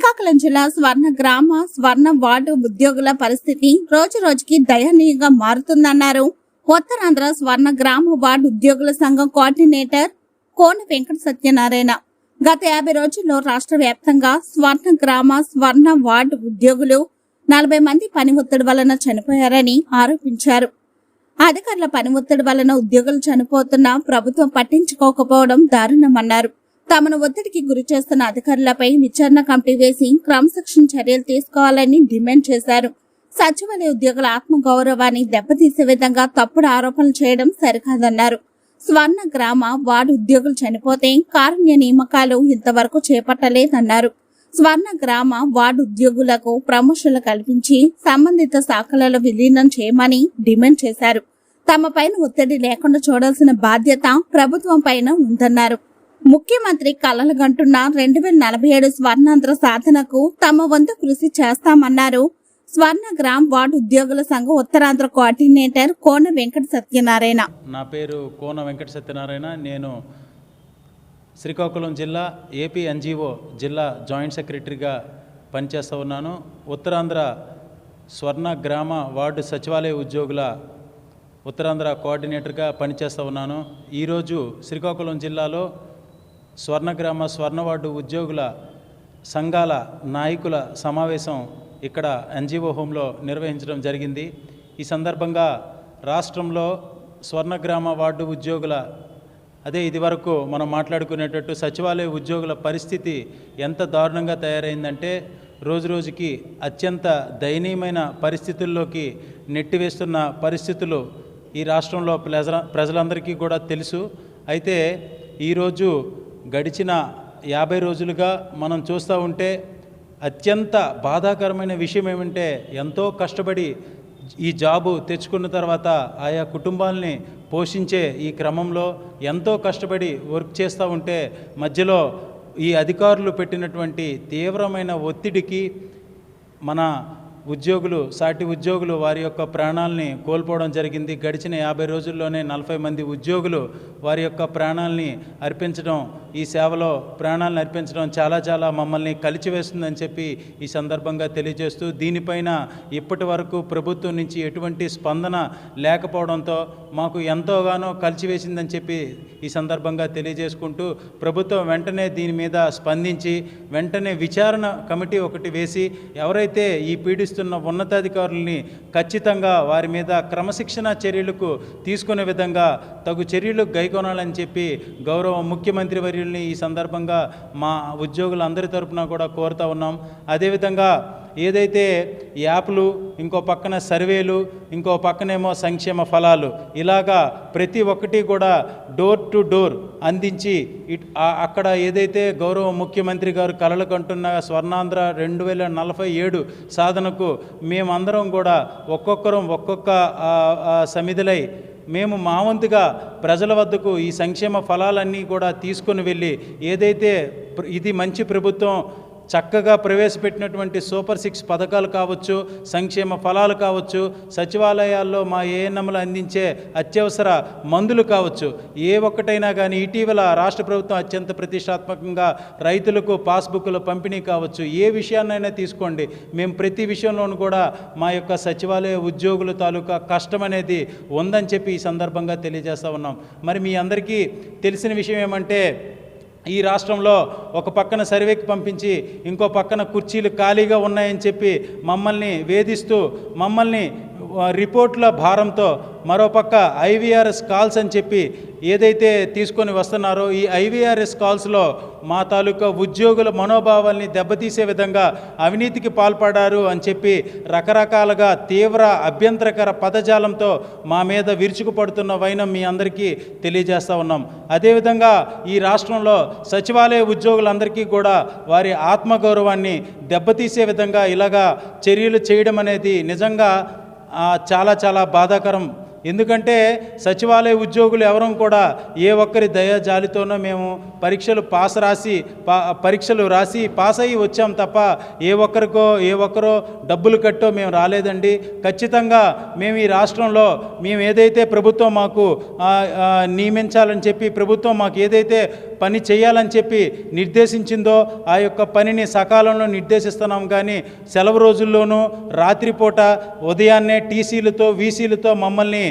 శ్రీకాకుళం జిల్లా స్వర్ణ గ్రామ స్వర్ణ వార్డు ఉద్యోగుల పరిస్థితి రోజు రోజుకి దయనీయంగా మారుతుందన్నారు. ఉత్తరాంధ్ర స్వర్ణ గ్రామ వార్డు ఉద్యోగుల సంఘం కోఆర్డినేటర్ కోన వెంకట సత్యనారాయణ. గత యాభై రోజుల్లో రాష్ట్ర వ్యాప్తంగా స్వర్ణ గ్రామ స్వర్ణ వార్డు ఉద్యోగులు నలభై మంది పని ఒత్తిడి వలన చనిపోయారని ఆరోపించారు. అధికారుల పని ఒత్తిడి వలన ఉద్యోగులు చనిపోతున్నా ప్రభుత్వం పట్టించుకోకపోవడం దారుణమన్నారు. తమను ఒత్తిడికి గురి చేస్తున్న అధికారులపై విచారణ కమిటీ వేసి క్రమశిక్షణ చర్యలు తీసుకోవాలని డిమాండ్ చేశారు. సచివాలయ ఉద్యోగుల ఆత్మగౌరవాన్ని దెబ్బతీసే విధంగా తప్పుడు ఆరోపణలు చేయడం సరికాదన్నారు. స్వర్ణ గ్రామ వార్డు ఉద్యోగులు చనిపోతే కారుణ్య నియామకాలు ఇంతవరకు చేపట్టలేదన్నారు. స్వర్ణ గ్రామ వార్డు ఉద్యోగులకు ప్రమోషన్లు కల్పించి సంబంధిత శాఖలలో విలీనం చేయమని డిమాండ్ చేశారు. తమ పైన ఒత్తిడి లేకుండా చూడాల్సిన బాధ్యత ప్రభుత్వం పైన ఉందన్నారు. ముఖ్యమంత్రి కలలు గంటున్న రెండు వేల నలభై ఏడు స్వర్ణాంధ్ర సాధనకు తమ వంతు కృషి చేస్తామన్నారు. స్వర్ణగ్రామ్ వార్డు ఉద్యోగుల సంఘం ఉత్తరాంధ్ర కోఆర్డినేటర్ కోన వెంకట సత్యనారాయణ. నా పేరు కోన వెంకట సత్యనారాయణ. నేను శ్రీకాకుళం జిల్లా ఏపీ ఎన్జిఓ జిల్లా జాయింట్ సెక్రటరీగా పనిచేస్తూ ఉన్నాను. ఉత్తరాంధ్ర స్వర్ణ గ్రామ వార్డు సచివాలయ ఉద్యోగుల ఉత్తరాంధ్ర కోఆర్డినేటర్గా పనిచేస్తూ ఉన్నాను. ఈరోజు శ్రీకాకుళం జిల్లాలో స్వర్ణగ్రామ స్వర్ణ వార్డు ఉద్యోగుల సంఘాల నాయకుల సమావేశం ఇక్కడ ఎన్జిఓ హోంలో నిర్వహించడం జరిగింది. ఈ సందర్భంగా రాష్ట్రంలో స్వర్ణగ్రామ వార్డు ఉద్యోగుల అదే ఇదివరకు మనం మాట్లాడుకునేటట్టు సచివాలయ ఉద్యోగుల పరిస్థితి ఎంత దారుణంగా తయారైందంటే రోజు రోజుకి అత్యంత దయనీయమైన పరిస్థితుల్లోకి నెట్టివేస్తున్న పరిస్థితులు ఈ రాష్ట్రంలో ప్రజల ప్రజలందరికీ కూడా తెలుసు. అయితే ఈరోజు గడిచిన యాభై రోజులుగా మనం చూస్తూ ఉంటే అత్యంత బాధాకరమైన విషయం ఏమంటే ఎంతో కష్టపడి ఈ జాబు తెచ్చుకున్న తర్వాత ఆయా కుటుంబాలని పోషించే ఈ క్రమంలో ఎంతో కష్టపడి వర్క్ చేస్తూ ఉంటే మధ్యలో ఈ అధికారులు పెట్టినటువంటి తీవ్రమైన ఒత్తిడికి మన ఉద్యోగులు సాటి ఉద్యోగులు వారి యొక్క ప్రాణాలని కోల్పోవడం జరిగింది. గడిచిన యాభై రోజుల్లోనే నలభై మంది ఉద్యోగులు వారి యొక్క ప్రాణాలని అర్పించడం ఈ సేవలో ప్రాణాలను అర్పించడం చాలా చాలా మమ్మల్ని కలిచివేస్తుందని చెప్పి ఈ సందర్భంగా తెలియజేస్తూ దీనిపైన ఇప్పటి వరకు ప్రభుత్వం నుంచి ఎటువంటి స్పందన లేకపోవడంతో మాకు ఎంతోగానో కలిచివేసిందని చెప్పి ఈ సందర్భంగా తెలియజేసుకుంటూ ప్రభుత్వం వెంటనే దీని మీద స్పందించి వెంటనే విచారణ కమిటీ ఒకటి వేసి ఎవరైతే ఈ పీడిస్తున్న ఉన్నతాధికారుల్ని ఖచ్చితంగా వారి మీద క్రమశిక్షణ చర్యలకు తీసుకునే విధంగా తగు చర్యలు గైకొనాలని చెప్పి గౌరవ ముఖ్యమంత్రి వర్యుల్ని ఈ సందర్భంగా మా ఉద్యోగులందరి తరపున కూడా కోరుతా ఉన్నాం. అదేవిధంగా ఏదైతే యాప్లు ఇంకో పక్కన సర్వేలు ఇంకో పక్కనేమో సంక్షేమ ఫలాలు ఇలాగా ప్రతి ఒక్కటి కూడా డోర్ టు డోర్ అందించి ఇట్ అక్కడ ఏదైతే గౌరవ ముఖ్యమంత్రి గారు కలలు కంటున్న స్వర్ణాంధ్ర రెండు వేల నలభై ఏడు సాధనకు మేమందరం కూడా ఒక్కొక్కరం ఒక్కొక్క సమిధిలై సమిధులై మేము మా వంతుగా ప్రజల వద్దకు ఈ సంక్షేమ ఫలాలన్నీ కూడా తీసుకొని వెళ్ళి ఏదైతే ప్ర- ఇది మంచి ప్రభుత్వం చక్కగా ప్రవేశపెట్టినటువంటి సూపర్ సిక్స్ పథకాలు కావచ్చు సంక్షేమ ఫలాలు కావచ్చు సచివాలయాల్లో మా ఏఎన్ఎంలు అందించే అత్యవసర మందులు కావచ్చు ఏ ఒక్కటైనా కానీ ఇటీవల రాష్ట్ర ప్రభుత్వం అత్యంత ప్రతిష్టాత్మకంగా రైతులకు పాస్బుక్లు పంపిణీ కావచ్చు ఏ విషయాన్నైనా తీసుకోండి. మేము ప్రతి విషయంలోనూ కూడా మా యొక్క సచివాలయ ఉద్యోగుల తాలూకా కష్టం అనేది ఉందని చెప్పి ఈ సందర్భంగా తెలియజేస్తా ఉన్నాం. మరి మీ అందరికీ తెలిసిన విషయం ఏమంటే ఈ రాష్ట్రంలో ఒక పక్కన సర్వేకి పంపించి ఇంకో పక్కన కుర్చీలు ఖాళీగా ఉన్నాయని చెప్పి మమ్మల్ని వేధిస్తూ మమ్మల్ని రిపోర్ట్ల భారంతో మరోపక్క ఐవీఆర్ఎస్ కాల్స్ అని చెప్పి ఏదైతే తీసుకొని వస్తున్నారో ఈ ఐవీఆర్ఎస్ కాల్స్లో మా తాలూకా ఉద్యోగుల మనోభావాల్ని దెబ్బతీసే విధంగా అవినీతికి పాల్పడారు అని చెప్పి రకరకాలుగా తీవ్ర అభ్యంతరకర పదజాలంతో మా మీద విరుచుకుపడుతున్న వైనం మీ అందరికీ తెలియజేస్తూ ఉన్నాం. అదేవిధంగా ఈ రాష్ట్రంలో సచివాలయ ఉద్యోగులందరికీ కూడా వారి ఆత్మగౌరవాన్ని దెబ్బతీసే విధంగా ఇలాగా చర్యలు చేయడం అనేది నిజంగా చాలా చాలా బాధాకరం ఎందుకంటే సచివాలయ ఉద్యోగులు ఎవరూ కూడా ఏ ఒక్కరి దయ జాలితోనో మేము పరీక్షలు పాస్ రాసి పా పరీక్షలు రాసి పాస్ అయ్యి వచ్చాం తప్ప ఏ ఒక్కరికో ఏ ఒక్కరో డబ్బులు కట్టో మేము రాలేదండి. ఖచ్చితంగా మేము ఈ రాష్ట్రంలో మేము ఏదైతే ప్రభుత్వం మాకు నియమించాలని చెప్పి ప్రభుత్వం మాకు ఏదైతే పని చేయాలని చెప్పి నిర్దేశించిందో ఆ యొక్క పనిని సకాలంలో నిర్దేశిస్తున్నాం. కానీ సెలవు రోజుల్లోనూ రాత్రిపూట ఉదయాన్నే టీసీలతో వీసీలతో మమ్మల్ని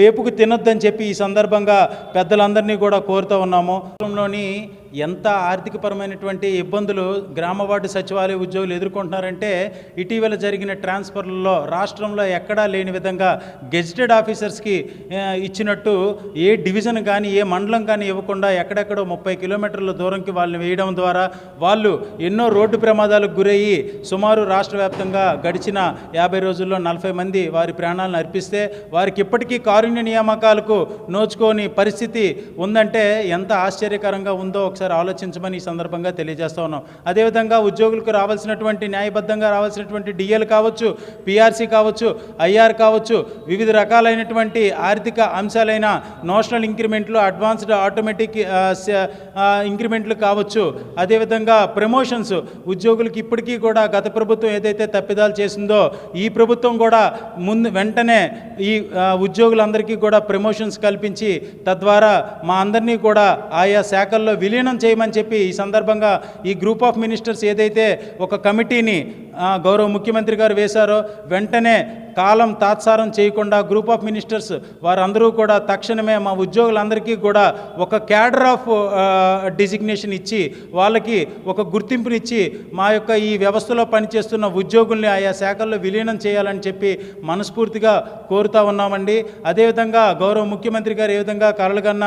వేపుకు తినొద్దని చెప్పి ఈ సందర్భంగా పెద్దలందరినీ కూడా కోరుతూ ఉన్నాము. లోని ఎంత ఆర్థికపరమైనటువంటి ఇబ్బందులు గ్రామ వార్డు సచివాలయ ఉద్యోగులు ఎదుర్కొంటున్నారంటే ఇటీవల జరిగిన ట్రాన్స్ఫర్లలో రాష్ట్రంలో ఎక్కడా లేని విధంగా గెజిటెడ్ ఆఫీసర్స్కి ఇచ్చినట్టు ఏ డివిజన్ కానీ ఏ మండలం కానీ ఇవ్వకుండా ఎక్కడెక్కడో ముప్పై కిలోమీటర్ల దూరంకి వాళ్ళని వేయడం ద్వారా వాళ్ళు ఎన్నో రోడ్డు ప్రమాదాలకు గురయ్యి సుమారు రాష్ట్ర వ్యాప్తంగా గడిచిన యాభై రోజుల్లో నలభై మంది వారి ప్రాణాలను అర్పిస్తే వారికి ఇప్పటికీ కారుణ్య నియామకాలకు నోచుకోని పరిస్థితి ఉందంటే ఎంత ఆశ్చర్యకరంగా ఉందో ఒకసారి ఆలోచించమని ఈ సందర్భంగా తెలియజేస్తా ఉన్నాం. అదేవిధంగా ఉద్యోగులకు రావాల్సినటువంటి న్యాయబద్ధంగా రావాల్సినటువంటి డిఎల్ కావచ్చు పిఆర్సీ కావచ్చు ఐఆర్ కావచ్చు వివిధ రకాలైనటువంటి ఆర్థిక అంశాలైన నోషనల్ ఇంక్రిమెంట్లు అడ్వాన్స్డ్ ఆటోమేటిక్ ఇంక్రిమెంట్లు కావచ్చు. అదేవిధంగా ప్రమోషన్స్ ఉద్యోగులకు ఇప్పటికీ కూడా గత ప్రభుత్వం ఏదైతే తప్పిదాలు చేసిందో ఈ ప్రభుత్వం కూడా ముందు వెంటనే ఈ ఉద్యోగులందరికీ కూడా ప్రమోషన్స్ కల్పించి తద్వారా మా అందరినీ కూడా ఆయా శాఖల్లో విలీనం చేయమని చెప్పి ఈ సందర్భంగా ఈ గ్రూప్ ఆఫ్ మినిస్టర్స్ ఏదైతే ఒక కమిటీని గౌరవ ముఖ్యమంత్రి గారు వేశారో వెంటనే కాలం తాత్సారం చేయకుండా గ్రూప్ ఆఫ్ మినిస్టర్స్ వారందరూ కూడా తక్షణమే మా ఉద్యోగులందరికీ కూడా ఒక క్యాడర్ ఆఫ్ డిజిగ్నేషన్ ఇచ్చి వాళ్ళకి ఒక గుర్తింపునిచ్చి మా యొక్క ఈ వ్యవస్థలో పనిచేస్తున్న ఉద్యోగుల్ని ఆయా శాఖల్లో విలీనం చేయాలని చెప్పి మనస్ఫూర్తిగా కోరుతా ఉన్నామండి. అదేవిధంగా గౌరవ ముఖ్యమంత్రి గారు ఏ విధంగా కలలుగన్న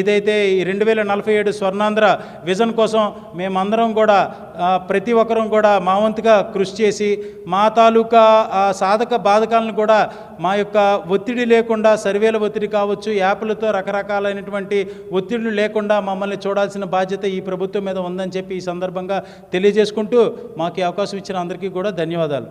ఇదైతే రెండు వేల నలభై ఏడు స్వర్ణాంధ్ర విజన్ కోసం మేమందరం కూడా ప్రతి ఒక్కరం కూడా మా వంతుగా కృషి చేసి మా తాలూకా సాధక బాధకాలను కూడా మా యొక్క ఒత్తిడి లేకుండా సర్వేల ఒత్తిడి కావచ్చు యాప్లతో రకరకాలైనటువంటి ఒత్తిడులు లేకుండా మమ్మల్ని చూడాల్సిన బాధ్యత ఈ ప్రభుత్వం మీద ఉందని చెప్పి ఈ సందర్భంగా తెలియజేసుకుంటూ మాకు అవకాశం ఇచ్చిన అందరికీ కూడా ధన్యవాదాలు.